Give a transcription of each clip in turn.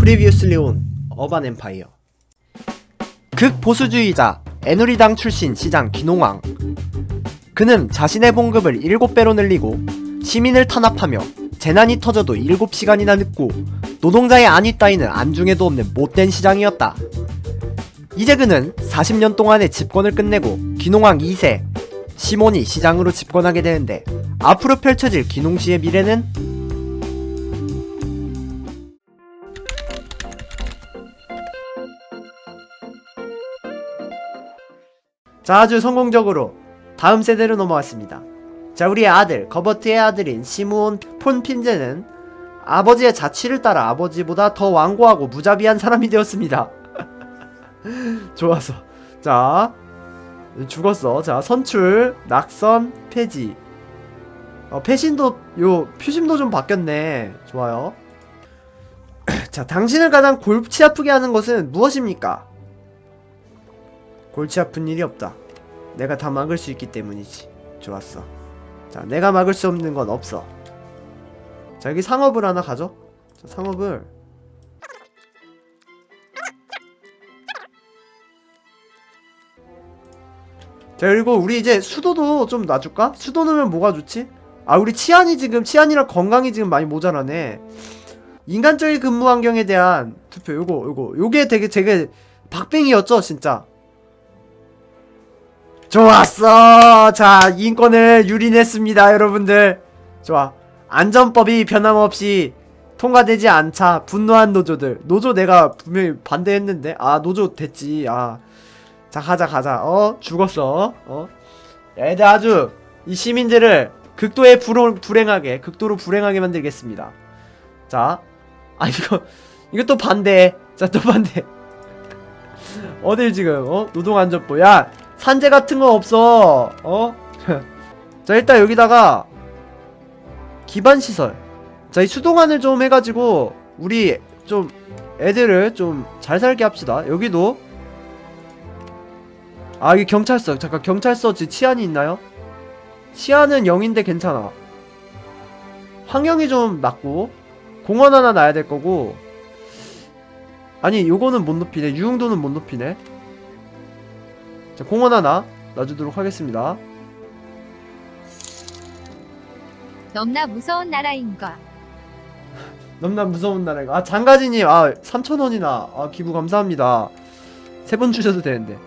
프리비우슬리 온 어반 엠파이어 극보수주의자 애누리당 출신 시장 기농왕 그는 자신의 봉급을 7배로 늘리고 시민을 탄압하며 재난이 터져도 7시간이나 늦고 노동자의 안위 따위는 안중에도 없는 못된 시장이었다. 이제 그는 40년 동안의 집권을 끝내고 기농왕 2세 시몬이 시장으로 집권하게 되는데 앞으로 펼쳐질 기농시의 미래는 자, 아주 성공적으로 다음 세대로 넘어왔습니다. 자, 우리의 아들, 거버트의 아들인 시므온 폰핀제는 아버지의 자취를 따라 아버지보다 더 완고하고 무자비한 사람이 되었습니다. 좋았어. 자, 죽었어. 자, 선출, 낙선, 폐지. 어, 패신도, 요, 표심도 좀 바뀌었네. 좋아요. 자, 당신을 가장 골치 아프게 하는 것은 무엇입니까? 골치 아픈 일이 없다. 내가 다 막을 수 있기 때문이지. 좋았어. 자, 내가 막을 수 없는 건 없어. 자, 여기 상업을 하나 가져. 자, 상업을. 자, 그리고 우리 이제 수도도 좀 놔줄까? 수도 넣으면 뭐가 좋지? 아, 우리 치안이 지금, 치안이랑 건강이 지금 많이 모자라네. 인간적인 근무 환경에 대한 투표, 요거, 요거. 요게 되게, 되게, 박빙이었죠, 진짜. 좋았어. 자, 인권을 유린했습니다, 여러분들. 좋아. 안전법이 변함없이 통과되지 않자 분노한 노조들. 노조 내가 분명히 반대했는데. 아, 노조 됐지. 아. 자, 가자, 가자. 어, 죽었어. 어. 애들 아주 이 시민들을 극도의 불, 불행하게, 극도로 불행하게 만들겠습니다. 자. 아, 이거, 이거 또 반대. 자, 또 반대. 어딜 지금, 어? 노동안전법. 야, 산재 같은 거 없어. 어? 자, 일단 여기다가 기반 시설. 자, 이 수동안을 좀 해가지고 우리 좀 애들을 좀 잘 살게 합시다. 여기도 아, 이게 경찰서. 잠깐 경찰서 지 치안이 있나요? 치안은 0인데 괜찮아. 환경이 좀 낮고 공원 하나 놔야 될 거고 아니 요거는 못 높이네 유흥도는 못 높이네 자, 공원 하나 놔주도록 하겠습니다. 넘나 무서운 나라인가. 넘나 무서운 나라가. 아, 장가지님, 아, 3,000원이나. 아, 기부 감사합니다. 세 번 주셔도 되는데.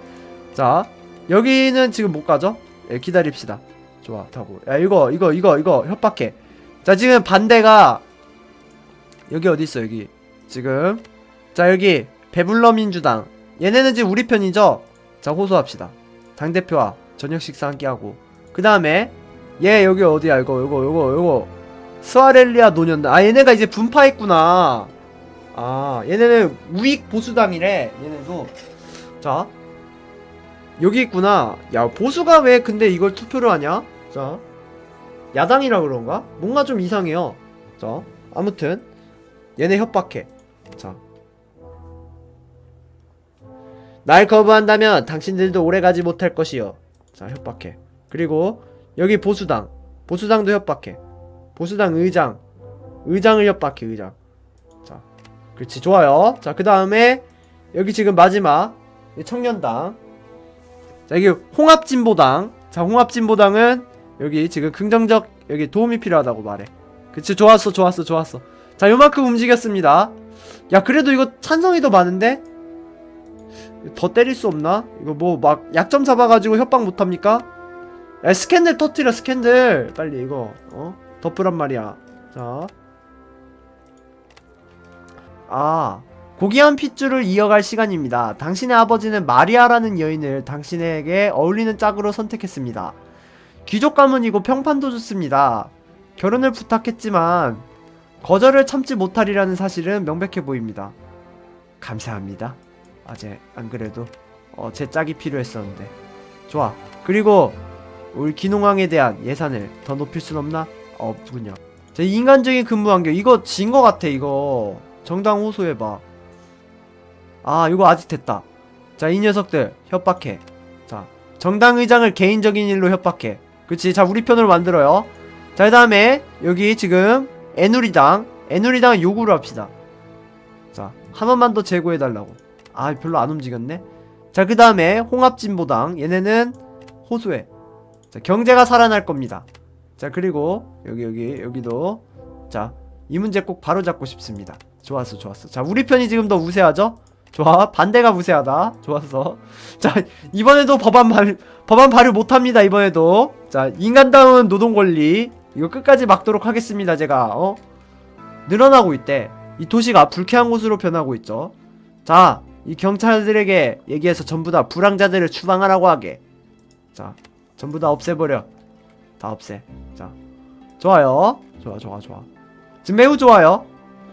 자, 여기는 지금 못 가죠? 예, 기다립시다. 좋아, 타고. 야, 이거, 이거, 이거, 이거, 협박해. 자, 지금 반대가, 여기 어디 있어, 여기. 지금. 자, 여기, 배불러 민주당. 얘네는 지금 우리 편이죠? 자, 호소합시다. 당대표와 저녁 식사 함께 하고. 그 다음에, 얘 여기 어디야, 이거, 이거, 이거, 이거. 스와렐리아 노년. 아, 얘네가 이제 분파했구나. 아, 얘네는 우익 보수당이래, 얘네도. 자. 여기 있구나. 야, 보수가 왜 근데 이걸 투표를 하냐? 자. 야당이라 그런가? 뭔가 좀 이상해요. 자. 아무튼. 얘네 협박해. 자. 날 거부한다면 당신들도 오래가지 못할 것이요. 자, 협박해. 그리고 여기 보수당. 보수당도 협박해. 보수당 의장. 의장을 협박해, 의장. 자. 그렇지, 좋아요. 자, 그 다음에 여기 지금 마지막. 이 청년당. 자, 여기 홍합진보당. 자, 홍합진보당은 여기 지금 긍정적 여기 도움이 필요하다고 말해. 그치, 좋았어, 좋았어, 좋았어. 자, 요만큼 움직였습니다. 야, 그래도 이거 찬성이 더 많은데? 더 때릴 수 없나? 이거 뭐 막 약점 잡아가지고 협박 못합니까? 야 스캔들 터트려 스캔들 빨리 이거 어? 덮으란 말이야 자 아, 고귀한 핏줄을 이어갈 시간입니다. 당신의 아버지는 마리아라는 여인을 당신에게 어울리는 짝으로 선택했습니다. 귀족 가문이고 평판도 좋습니다. 결혼을 부탁했지만 거절을 참지 못하리라는 사실은 명백해 보입니다. 감사합니다. 아제 안 그래도 어, 제 짝이 필요했었는데 좋아. 그리고 우리 기농왕에 대한 예산을 더 높일 순 없나? 어, 없군요. 제 인간적인 근무 환경 이거 진 거 같아 이거 정당 호소해봐. 아 이거 아직 됐다. 자 이 녀석들 협박해. 자 정당 의장을 개인적인 일로 협박해. 그치 자 우리 편으로 만들어요. 자 그 다음에 여기 지금 애누리당 애누리당 요구를 합시다. 자, 한 번만 더 제고해달라고. 아, 별로 안 움직였네. 자, 그 다음에 홍합진보당. 얘네는 호수에. 자, 경제가 살아날 겁니다. 자, 그리고 여기, 여기, 여기도. 자, 이 문제 꼭 바로 잡고 싶습니다. 좋았어, 좋았어. 자, 우리 편이 지금 더 우세하죠? 좋아. 반대가 우세하다. 좋았어. 자, 이번에도 법안 발, 법안 발의 못합니다, 이번에도. 자, 인간다운 노동권리. 이거 끝까지 막도록 하겠습니다, 제가. 어? 늘어나고 있대. 이 도시가 불쾌한 곳으로 변하고 있죠. 자, 이 경찰들에게 얘기해서 전부 다 불황자들을 추방하라고 하게. 자, 전부 다 없애버려. 다 없애. 자, 좋아요. 좋아, 좋아, 좋아. 지금 매우 좋아요.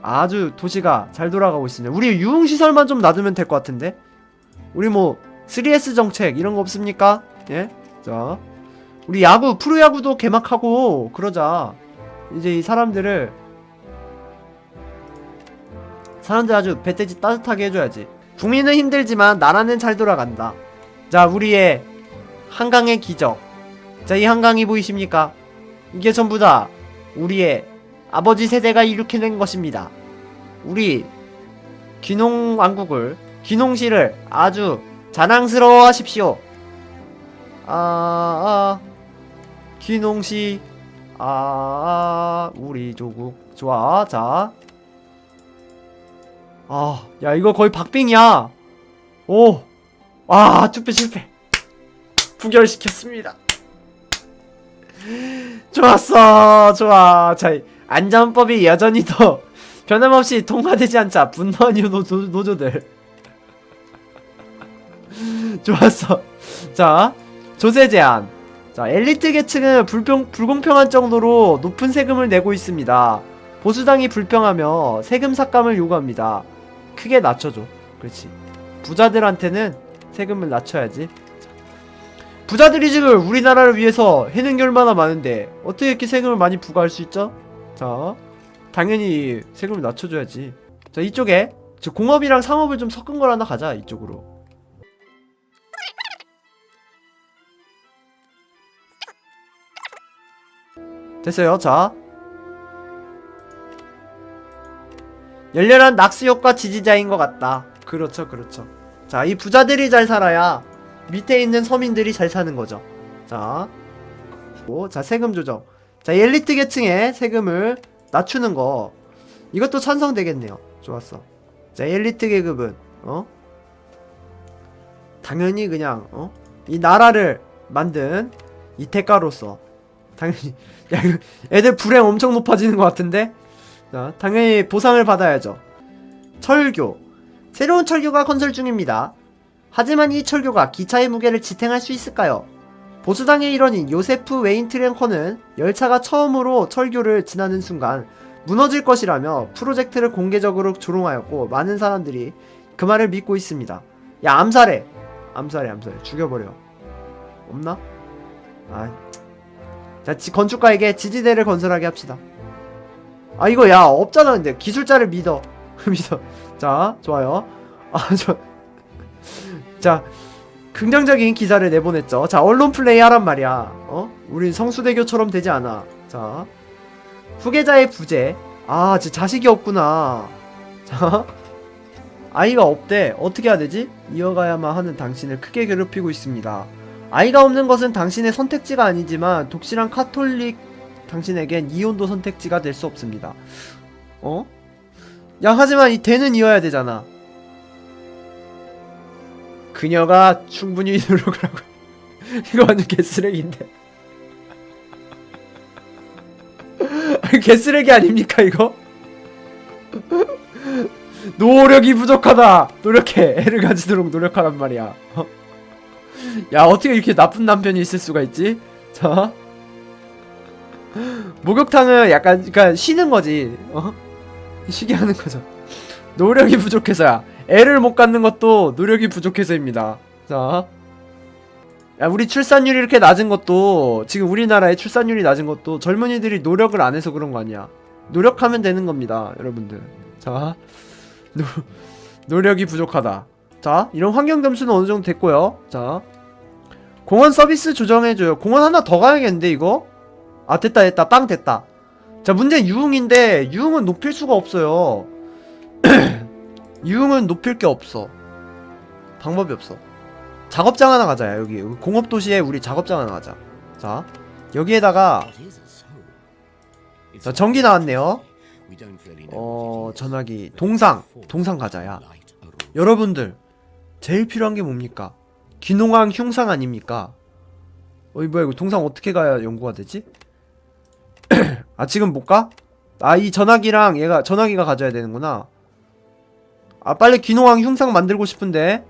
아주 도시가 잘 돌아가고 있습니다. 우리 유흥시설만 좀 놔두면 될 것 같은데? 우리 뭐, 3S 정책 이런 거 없습니까? 예? 자, 우리 야구, 프로야구도 개막하고, 그러자. 이제 이 사람들을 사람들 아주 배때지 따뜻하게 해줘야지. 국민은 힘들지만 나라는 잘 돌아간다. 자, 우리의 한강의 기적. 자, 이 한강이 보이십니까? 이게 전부 다 우리의 아버지 세대가 일으켜낸 것입니다. 우리 귀농 왕국을, 귀농시를 아주 자랑스러워 하십시오. 아, 아, 귀농시, 아, 아, 우리 조국. 좋아, 자. 아, 야, 이거 거의 박빙이야. 오, 아, 투표 실패. 부결시켰습니다. 좋았어, 좋아. 자, 안전법이 여전히 더 변함없이 통과되지 않자 분노한 이유 노, 노, 노조들. 좋았어. 자, 조세 제한. 자, 엘리트 계층은 불평, 불공평한 정도로 높은 세금을 내고 있습니다. 보수당이 불평하며 세금 삭감을 요구합니다. 크게 낮춰줘. 그렇지. 부자들한테는 세금을 낮춰야지. 부자들이 지금 우리나라를 위해서 해는 게 얼마나 많은데 어떻게 이렇게 세금을 많이 부과할 수 있죠? 자, 당연히 세금을 낮춰줘야지. 자, 이쪽에 저 공업이랑 상업을 좀 섞은 걸 하나 가자 이쪽으로. 됐어요. 자, 열렬한 낙수 효과 지지자인 것 같다. 그렇죠, 그렇죠. 자, 이 부자들이 잘 살아야 밑에 있는 서민들이 잘 사는 거죠. 자, 오, 자 세금 조정. 자, 엘리트 계층의 세금을 낮추는 거. 이것도 찬성되겠네요. 좋았어. 자, 엘리트 계급은 어? 당연히 그냥 어? 이 나라를 만든 이 대가로서 당연히 야, 애들 불행 엄청 높아지는 것 같은데 자, 당연히 보상을 받아야죠. 철교. 새로운 철교가 건설 중입니다. 하지만 이 철교가 기차의 무게를 지탱할 수 있을까요? 보수당의 일원인 요세프 웨인트랭커는 열차가 처음으로 철교를 지나는 순간 무너질 것이라며 프로젝트를 공개적으로 조롱하였고 많은 사람들이 그 말을 믿고 있습니다. 야 암살해. 암살해 암살해. 죽여버려. 없나? 아. 자 지- 건축가에게 지지대를 건설하게 합시다. 아 이거 야 없잖아 근데 기술자를 믿어. 믿어. 자 좋아요. 아저 자 긍정적인 기사를 내보냈죠. 자 언론 플레이 하란 말이야. 어? 우린 성수대교처럼 되지 않아. 자 후계자의 부재. 아 진짜 자식이 없구나. 자 아이가 없대. 어떻게 해야 되지? 이어가야만 하는 당신을 크게 괴롭히고 있습니다. 아이가 없는 것은 당신의 선택지가 아니지만 독실한 카톨릭 당신에겐 이혼도 선택지가 될 수 없습니다. 어? 야 하지만 이 대는 이어야 되잖아. 그녀가 충분히 노력을 하고 이거 완전 개쓰레기인데. 개쓰레기 아닙니까 이거? 노력이 부족하다. 노력해. 애를 가지도록 노력하란 말이야. 어? 야 어떻게 이렇게 나쁜 남편이 있을 수가 있지? 자. 목욕탕은 약간 그러니까 쉬는 거지. 어? 쉬게 하는 거죠. 노력이 부족해서야. 애를 못 갖는 것도 노력이 부족해서입니다. 자. 야, 우리 출산율이 이렇게 낮은 것도 지금 우리나라의 출산율이 낮은 것도 젊은이들이 노력을 안 해서 그런 거 아니야. 노력하면 되는 겁니다, 여러분들. 자. 노, 노력이 부족하다. 자, 이런 환경 점수는 어느 정도 됐고요. 자. 공원 서비스 조정해 줘요. 공원 하나 더 가야겠는데, 이거? 아 됐다 됐다. 빵 됐다. 자 문제는 유흥인데 유흥은 높일 수가 없어요. 유흥은 높일 게 없어. 방법이 없어. 작업장 하나 가자 여기. 공업도시에 우리 작업장 하나 가자. 자 여기에다가 자 전기 나왔네요. 어 전화기. 동상. 동상 가자 야. 여러분들 제일 필요한 게 뭡니까? 귀농왕 흉상 아닙니까? 어이 뭐야 이거 동상 어떻게 가야 연구가 되지 아 지금 못 가? 아 이 전화기랑 얘가 전화기가 가져야 되는구나. 아 빨리 귀농왕 흉상 만들고 싶은데.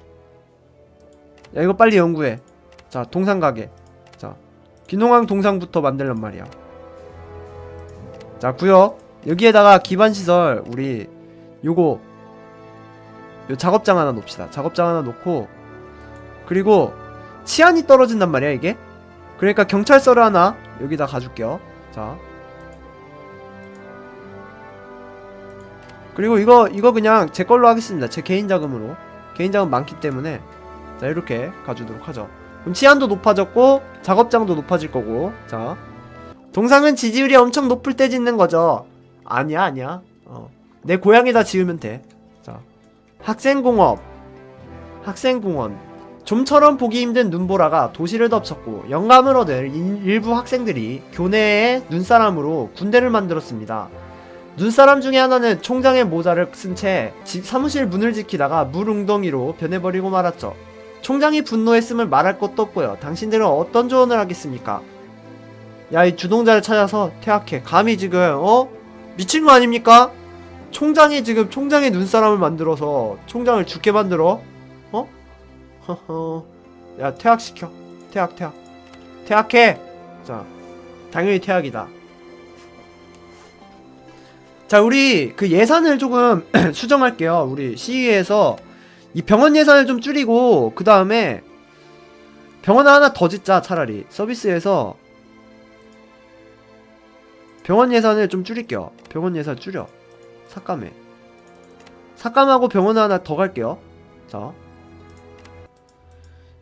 야 이거 빨리 연구해. 자 동상 가게. 자 귀농왕 동상부터 만들란 말이야. 자 구역 여기에다가 기반시설 우리 요거 요 작업장 하나 놓읍시다. 작업장 하나 놓고. 그리고 치안이 떨어진단 말이야 이게? 그러니까 경찰서를 하나 여기다 가줄게요. 자 그리고 이거 이거 그냥 제 걸로 하겠습니다. 제 개인 자금으로. 개인 자금 많기 때문에. 자 이렇게 가주도록 하죠. 그럼 치안도 높아졌고 작업장도 높아질 거고. 자. 동상은 지지율이 엄청 높을 때 짓는 거죠. 아니야 아니야. 어. 내 고향에다 지으면 돼 자. 학생공업. 학생공원. 좀처럼 보기 힘든 눈보라가 도시를 덮쳤고 영감을 얻은 인- 일부 학생들이 교내에 눈사람으로 군대를 만들었습니다. 눈사람 중에 하나는 총장의 모자를 쓴 채 사무실 문을 지키다가 물웅덩이로 변해버리고 말았죠. 총장이 분노했음을 말할 것도 없고요. 당신들은 어떤 조언을 하겠습니까? 야, 이 주동자를 찾아서 퇴학해. 감히 지금, 어? 미친 거 아닙니까? 총장이 지금 총장의 눈사람을 만들어서 총장을 죽게 만들어? 어? 허허. 야, 퇴학시켜. 퇴학, 퇴학. 퇴학해! 자, 당연히 퇴학이다. 자, 우리 그 예산을 조금 수정할게요. 우리 시의회에서 이 병원 예산을 좀 줄이고, 그 다음에 병원 하나 더 짓자, 차라리. 서비스에서 병원 예산을 좀 줄일게요. 병원 예산 줄여. 삭감해. 삭감하고 병원 하나 더 갈게요. 자.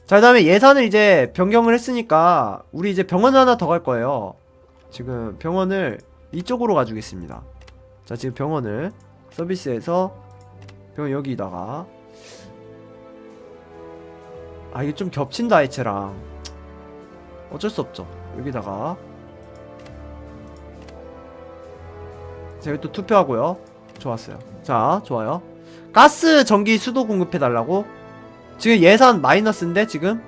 자, 그 다음에 예산을 이제 변경을 했으니까, 우리 이제 병원 하나 더 갈 거예요. 지금 병원을 이쪽으로 가주겠습니다. 자, 지금 병원을 서비스에서 병원 여기다가 아, 이게 좀 겹친다, 애체랑. 어쩔 수 없죠. 여기다가 자, 여기 또 투표하고요. 좋았어요. 자, 좋아요. 가스, 전기, 수도 공급해달라고? 지금 예산 마이너스인데, 지금?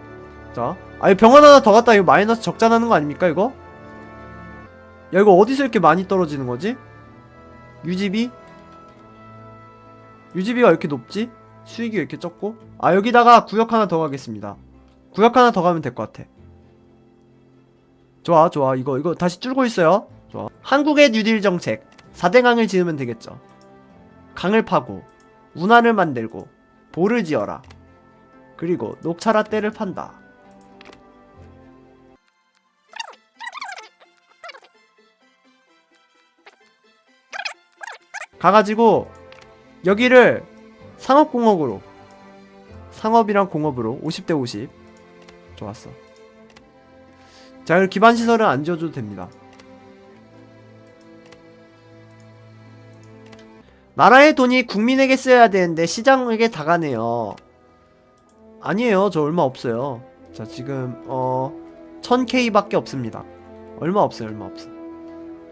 자. 아니, 병원 하나 더 갔다 이거 마이너스 적자 나는 거 아닙니까, 이거? 야, 이거 어디서 이렇게 많이 떨어지는 거지? 유지비? 유지비가 왜 이렇게 높지? 수익이 왜 이렇게 적고? 아, 여기다가 구역 하나 더 가겠습니다. 구역 하나 더 가면 될 것 같아. 좋아, 좋아. 이거, 이거 다시 줄고 있어요. 좋아. 한국의 뉴딜 정책. 4대 강을 지으면 되겠죠. 강을 파고, 운하를 만들고, 보를 지어라. 그리고 녹차 라떼를 판다. 가가지고 여기를 상업공업으로 상업이랑 공업으로 50대 50 좋았어. 자 기반시설은 안 지어줘도 됩니다. 나라의 돈이 국민에게 쓰여야 되는데 시장에게 다 가네요. 아니에요. 저 얼마 없어요. 자 지금 어 1000K 밖에 없습니다. 얼마 없어요. 얼마 없어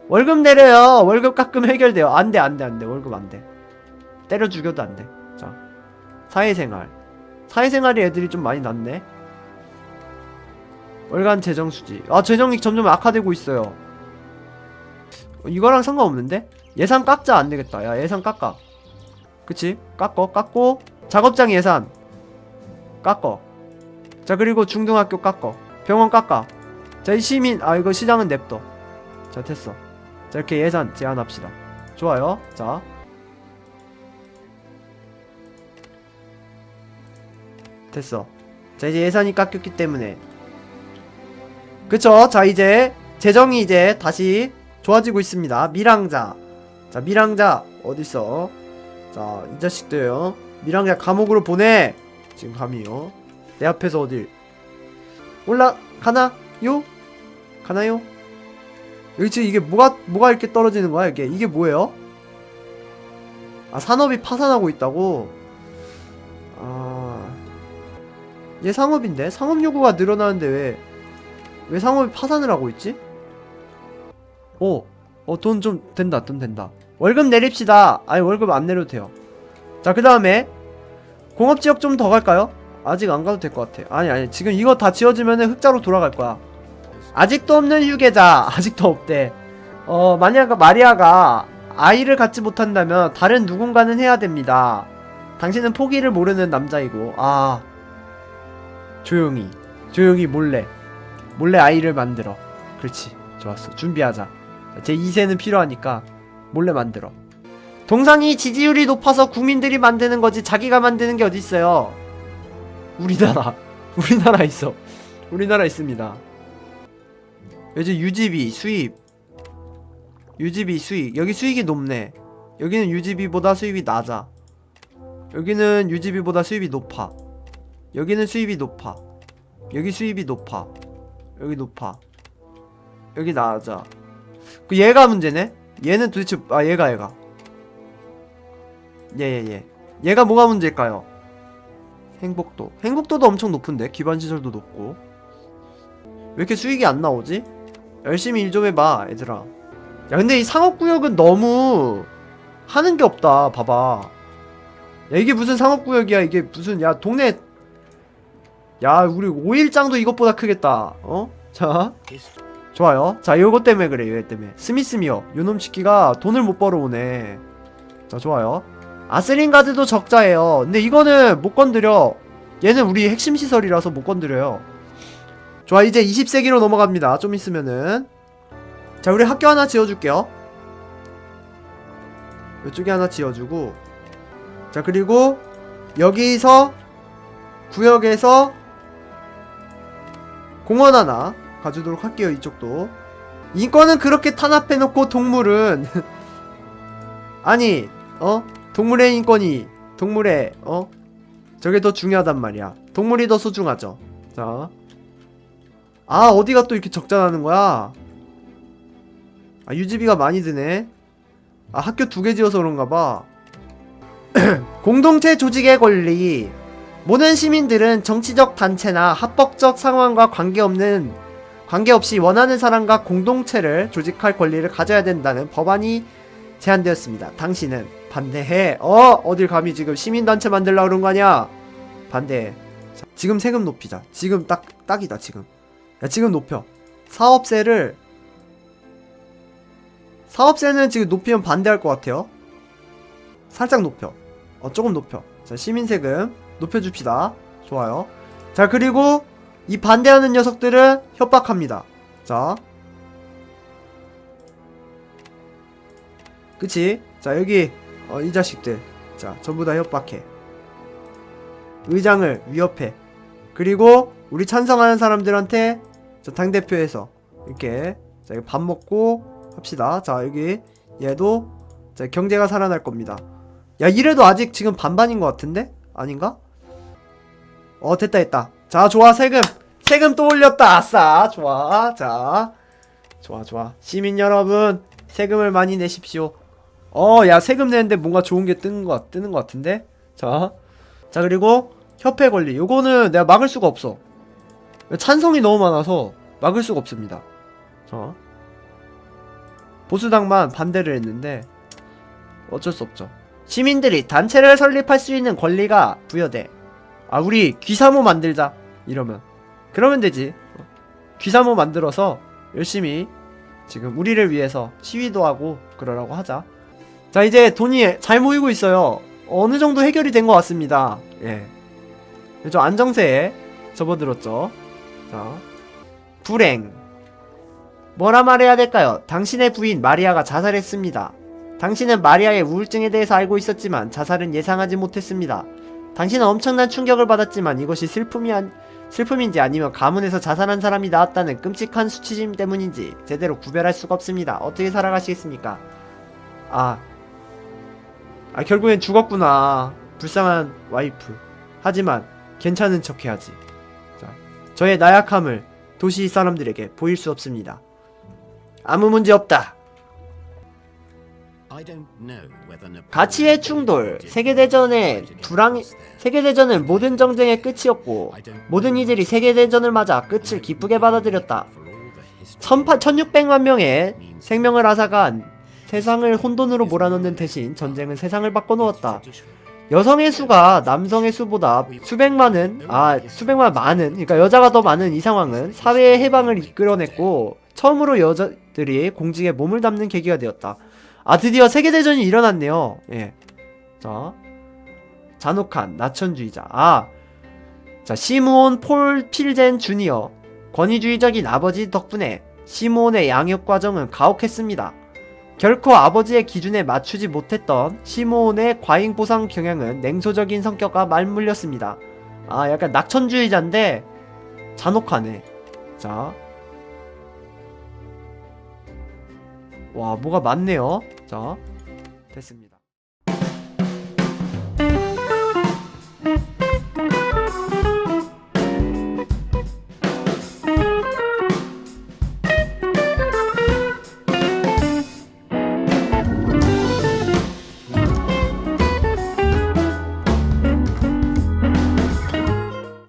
월급 내려요. 월급 깎음 해결돼요. 안 돼 안 돼 안 돼. 월급 안 돼. 때려 죽여도 안 돼. 자 사회생활. 사회생활이 애들이 좀 많이 낮네. 월간 재정 수지. 아 재정이 점점 악화되고 있어요. 어, 이거랑 상관없는데? 예산 깎자 안 되겠다. 야 예산 깎아. 그치? 깎어 깎고. 작업장 예산. 깎어. 자 그리고 중등학교 깎어. 병원 깎아. 자 이 시민 아 이거 시장은 냅둬. 자 됐어 자 이렇게 예산 제한합시다. 좋아요. 자. 됐어. 자 이제 예산이 깎였기 때문에. 그쵸? 자 이제 재정이 이제 다시 좋아지고 있습니다. 미랑자. 자 미랑자 어딨어? 자이 자식들요 미랑자 감옥으로 보내. 지금 감이요. 내 앞에서 어딜? 올라가나요? 가나요? 여기 지금 이게 뭐가 뭐가 이렇게 떨어지는 거야 이게 이게 뭐예요? 아 산업이 파산하고 있다고 아... 얘 상업인데? 상업 요구가 늘어나는데 왜, 왜 상업이 파산을 하고 있지? 오, 어, 돈 좀 된다, 돈 된다. 월급 내립시다. 아니, 월급 안 내려도 돼요. 자, 그 다음에, 공업 지역 좀 더 갈까요? 아직 안 가도 될 것 같아. 아니, 아니, 지금 이거 다 지어지면은 흑자로 돌아갈 거야. 아직도 없는 휴게자, 아직도 없대. 어, 만약 마리아가 아이를 갖지 못한다면 다른 누군가는 해야 됩니다. 당신은 포기를 모르는 남자이고, 아. 조용히, 조용히 몰래, 몰래 아이를 만들어. 그렇지, 좋았어. 준비하자. 제 2세는 필요하니까 몰래 만들어. 동상이 지지율이 높아서 국민들이 만드는 거지 자기가 만드는 게 어딨어요. 우리나라, 우리나라 있어. 우리나라 있습니다. 이제 유지비 수입. 유지비 수익. 여기 수익이 높네. 여기는 유지비보다 수입이 낮아. 여기는 유지비보다 수입이 높아. 여기는 수입이 높아. 여기 수입이 높아. 여기 높아. 여기 낮아. 그 얘가 문제네? 얘는 도대체 아 얘가 얘가. 얘얘얘. 얘가 뭐가 문제일까요? 행복도. 행복도도 엄청 높은데? 기반시설도 높고. 왜 이렇게 수익이 안 나오지? 열심히 일 좀 해봐 얘들아. 야 근데 이 상업구역은 너무 하는 게 없다 봐봐. 야 이게 무슨 상업구역이야 이게 무슨 야 동네. 야 우리 오일장도 이것보다 크겠다 어? 자 좋아요. 자 요거 때문에 그래 얘 때문에. 스미스미어 요놈 치키가 돈을 못 벌어오네. 자 좋아요. 아스린 가드도 적자예요. 근데 이거는 못 건드려. 얘는 우리 핵심 시설이라서 못 건드려요 좋아 이제 20세기로 넘어갑니다. 좀 있으면은. 자 우리 학교 하나 지어줄게요. 이쪽에 하나 지어주고. 자 그리고 여기서 구역에서 공원 하나 가주도록 할게요 이쪽도. 인권은 그렇게 탄압해놓고 동물은 아니 어? 동물의 인권이 동물의 어? 저게 더 중요하단 말이야. 동물이 더 소중하죠. 자 아 어디가 또 이렇게 적자 나는 거야 아 유지비가 많이 드네 아 학교 두 개 지어서 그런가 봐 공동체 조직의 권리 모든 시민들은 정치적 단체나 합법적 상황과 관계없는 관계없이 원하는 사람과 공동체를 조직할 권리를 가져야 된다는 법안이 제안되었습니다. 당신은 반대해. 어 어딜 감히 지금 시민단체 만들라 그런 거 아니야? 반대해. 자, 지금 세금 높이자. 지금 딱 딱이다 지금. 야 지금 높여. 사업세를 사업세는 지금 높이면 반대할 것 같아요. 살짝 높여. 어, 조금 높여. 자, 시민세금 높여줍시다. 좋아요. 자, 그리고 이 반대하는 녀석들은 협박합니다. 자. 그치? 자, 여기, 어, 이 자식들. 자, 전부 다 협박해. 의장을 위협해. 그리고 우리 찬성하는 사람들한테 자, 당대표에서 이렇게 자, 밥 먹고 합시다. 자, 여기 얘도 자, 경제가 살아날 겁니다. 야, 이래도 아직 지금 반반인 것 같은데? 아닌가? 어, 됐다, 됐다. 자, 좋아, 세금. 세금 또 올렸다. 아싸. 좋아. 자. 좋아, 좋아. 시민 여러분, 세금을 많이 내십시오. 어, 야, 세금 내는데 뭔가 좋은 게 뜨는 것, 뜨는 것 같은데? 자. 자, 그리고 협회 권리. 요거는 내가 막을 수가 없어. 찬성이 너무 많아서 막을 수가 없습니다. 자. 보수당만 반대를 했는데 어쩔 수 없죠. 시민들이 단체를 설립할 수 있는 권리가 부여돼. 아, 우리 귀사모 만들자. 이러면. 그러면 되지. 어. 귀사모 만들어서 열심히 지금 우리를 위해서 시위도 하고 그러라고 하자. 자, 이제 돈이 잘 모이고 있어요. 어느 정도 해결이 된 것 같습니다. 예. 좀 안정세에 접어들었죠. 자. 불행. 뭐라 말해야 될까요? 당신의 부인 마리아가 자살했습니다. 당신은 마리아의 우울증에 대해서 알고 있었지만 자살은 예상하지 못했습니다. 당신은 엄청난 충격을 받았지만 이것이 슬픔이 안, 슬픔인지 아니면 가문에서 자살한 사람이 나왔다는 끔찍한 수치심 때문인지 제대로 구별할 수가 없습니다. 어떻게 살아가시겠습니까? 아, 아 결국엔 죽었구나. 불쌍한 와이프. 하지만 괜찮은 척해야지. 자, 저의 나약함을 도시 사람들에게 보일 수 없습니다. 아무 문제 없다. 가치의 충돌. 세계대전의 불황, 세계대전은 모든 정쟁의 끝이었고, 모든 이들이 세계대전을 맞아 끝을 기쁘게 받아들였다. 1600만 명의 생명을 앗아간 세상을 혼돈으로 몰아넣는 대신 전쟁은 세상을 바꿔놓았다. 여성의 수가 남성의 수보다 수백만은 아 수백만 많은 그러니까 여자가 더 많은 이 상황은 사회의 해방을 이끌어냈고 처음으로 여자들이 공직에 몸을 담는 계기가 되었다. 아 드디어 세계 대전이 일어났네요. 예. 자 잔혹한 나천주의자. 아. 자 시므온 폴 필젠 주니어 권위주의적인 아버지 덕분에 시므온의 양육 과정은 가혹했습니다. 결코 아버지의 기준에 맞추지 못했던 시므온의 과잉 보상 경향은 냉소적인 성격과 맞물렸습니다. 아, 약간 낙천주의자인데 잔혹하네. 자. 와, 뭐가 많네요. 자. 됐습니다.